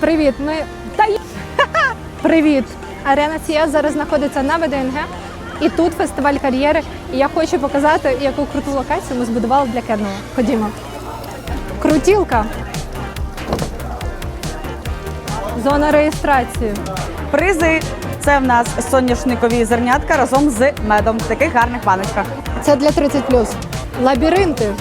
Привіт, ми. Та Привіт! Арена Сія зараз знаходиться на ВДНГ. І тут фестиваль кар'єри. І я хочу показати, яку круту локацію ми збудували для Кернова. Ходімо. Крутілка. Зона реєстрації. Призи це в нас соняшникові зернятка разом з медом в таких гарних баночках. Це для 30 Лабіринти.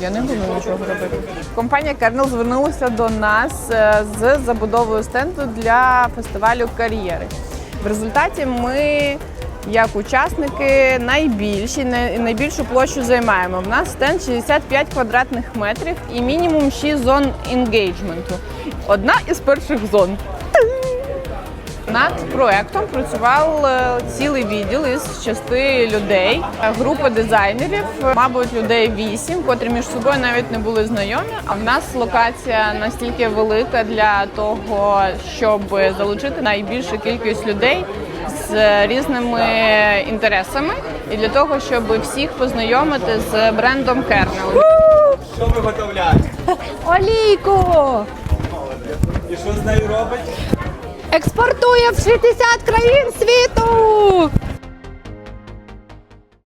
Я не буду нічого робити. Компанія Kernel звернулася до нас е, з забудовою стенду для фестивалю кар'єри. В результаті ми, як учасники, найбільші, най- найбільшу площу займаємо. В нас стенд 65 квадратних метрів і мінімум 6 зон інгейджменту. Одна із перших зон. Над проектом працював е, цілий відділ із шести людей, Е, група дизайнерів, мабуть, людей вісім, котрі між собою навіть не були знайомі. А в нас локація настільки велика для того, щоб залучити найбільшу кількість людей з різними інтересами, і для того, щоб всіх познайомити з брендом Kernel. Що ви виготовляєте? Олійку! І що з нею робить? Експортує в 60 країн світу!